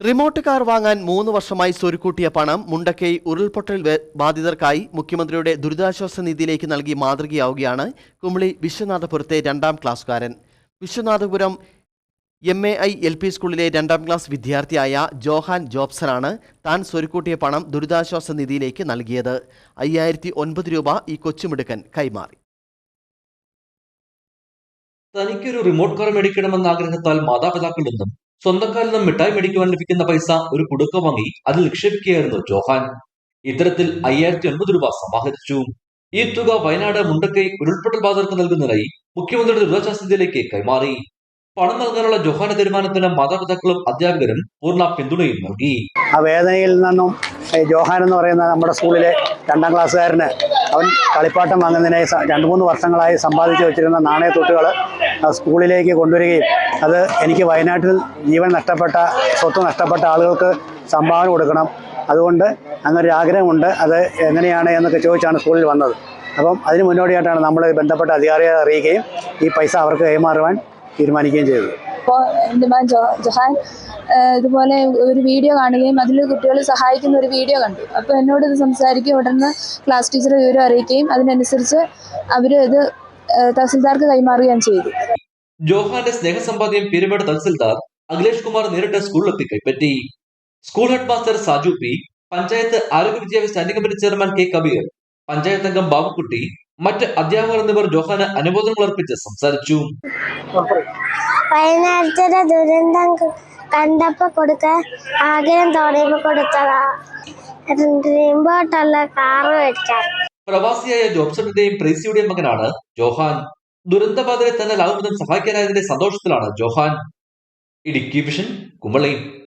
Remote car വാങ്ങാൻ മൂന്ന് വർഷമായി സ്വരുക്കൂട്ടിയ പണം മുണ്ടക്കൈ ഉരുൾപൊട്ടൽ ബാധിതർക്കായി മുഖ്യമന്ത്രിയുടെ ദുരിതാശ്വാസ നിധിയിലേക്ക് നൽകി മാതൃകയാവുകയാണ് കുമളി വിശ്വനാഥപുരത്തെ രണ്ടാം ക്ലാസ്സുകാരൻ. Vishwanathapuram M A I L P സ്കൂളിലെ രണ്ടാം ക്ലാസ് വിദ്യാർത്ഥിയായ ജോഹാൻ ജോബ്സനാണ് താൻ സ്വരുക്കൂട്ടിയ പണം ദുരിതാശ്വാസ നിധിയിലേക്ക് നൽകിയത്. അയ്യായിരത്തി ഒൻപത് രൂപ ഈ കൊച്ചുമിടുക്കൻ കൈമാറി. തനിക്കൊരു റിമോട്ട് കാർ മേടിക്കണമെന്ന ആഗ്രഹത്താൽ മാതാപിതാക്കളിൽ സ്വന്തക്കാരിൽ നിന്നും മിഠായി മേടിക്കുവാൻ ലഭിക്കുന്ന പൈസ ഒരു കുടുക്ക വാങ്ങി അതിൽ നിക്ഷേപിക്കുകയായിരുന്നു ജോഹാൻ. ഇത്തരത്തിൽ അയ്യായിരത്തി ഒൻപത് രൂപ സമാഹരിച്ചു ഈ തുക വയനാട് മുണ്ടക്കൈ ഉരുൾപൊട്ടൽ ബാധിതർക്ക് നൽകുന്നതിനായി മുഖ്യമന്ത്രിയുടെ ദുരിതാശ്വാസ നിധിയിലേക്ക് കൈമാറി. പണം നൽകാനുള്ള ജോഹാന്റെ തീരുമാനത്തിന് മാതാപിതാക്കളും അധ്യാപകരും പൂർണ പിന്തുണയും നൽകി. ആ വേദനയിൽ നിന്നും ജോഹാൻ എന്ന് പറയുന്ന നമ്മുടെ സ്കൂളിലെ രണ്ടാം ക്ലാസ്സുകാരന് അവൻ കളിപ്പാട്ടം വാങ്ങുന്നതിനായി രണ്ട് മൂന്ന് വർഷങ്ങളായി സമ്പാദിച്ചു വെച്ചിരുന്ന നാണയത്തൊട്ടുകൾ സ്കൂളിലേക്ക് കൊണ്ടുവരികയും അത് എനിക്ക് വയനാട്ടിൽ ജീവൻ നഷ്ടപ്പെട്ട സ്വത്ത് നഷ്ടപ്പെട്ട ആളുകൾക്ക് സംഭാവന കൊടുക്കണം. അതുകൊണ്ട് അങ്ങനൊരു ആഗ്രഹമുണ്ട്. അത് എങ്ങനെയാണ് എന്നൊക്കെ ചോദിച്ചാണ് സ്കൂളിൽ വന്നത്. അപ്പം അതിന് മുന്നോടിയായിട്ടാണ് നമ്മൾ ബന്ധപ്പെട്ട അധികാരിയെ അറിയിക്കുകയും ഈ പൈസ അവർക്ക് കൈമാറുവാൻ തീരുമാനിക്കുകയും ചെയ്തത്. അപ്പോൾ ഇതുപോലെ ഒരു വീഡിയോ കാണുകയും അതിൽ കുട്ടികൾ സഹായിക്കുന്ന ഒരു വീഡിയോ കണ്ടു. അപ്പോൾ എന്നോട് ഇത് സംസാരിക്കുകയും ഉടനെ ക്ലാസ് ടീച്ചർ വിവരം അറിയിക്കുകയും അതിനനുസരിച്ച് അവർ ഇത് തഹസിൽദാർക്ക് കൈമാറുകയും ചെയ്തു. ജോഹാന്റെ സ്നേഹസമ്പാദ്യം പീരുമേട് തഹസിൽദാർ അഖിലേഷ് കുമാർ നേരിട്ട് സ്കൂളിലെത്തി കൈപ്പറ്റി school head master Saju P panchayat ആരോഗ്യ വിദ്യാഭ്യാസ standing committee chairman K Kabeer panchayat അംഗം ബാബുക്കുട്ടി മറ്റ് അധ്യാപകർ എന്നിവർ ജോഹാന് അനുമോദനങ്ങൾ അർപ്പിച്ച് സംസാരിച്ചു. വയനാട്ടിലെ ദുരന്തം കണ്ടപ്പോ കൊടുക്ക ആഗ്രഹം തോന്നിയപ്പോ കൊടുത്തതാ. ഡ്രീംബോട്ടുള്ള കാറ് മേടിക്കാൻ. പ്രവാസിയായ ജോബ്സണിന്റെയും പ്രീസിയുടെയും മകനാണ് ജോഹാൻ. ദുരന്തബാധിതരെ തന്നെ ലാഭം സഹായിക്കാനായതിന്റെ സന്തോഷത്തിലാണ് ജോഹാൻ. ഇടുക്കി വിഷൻ കുമളി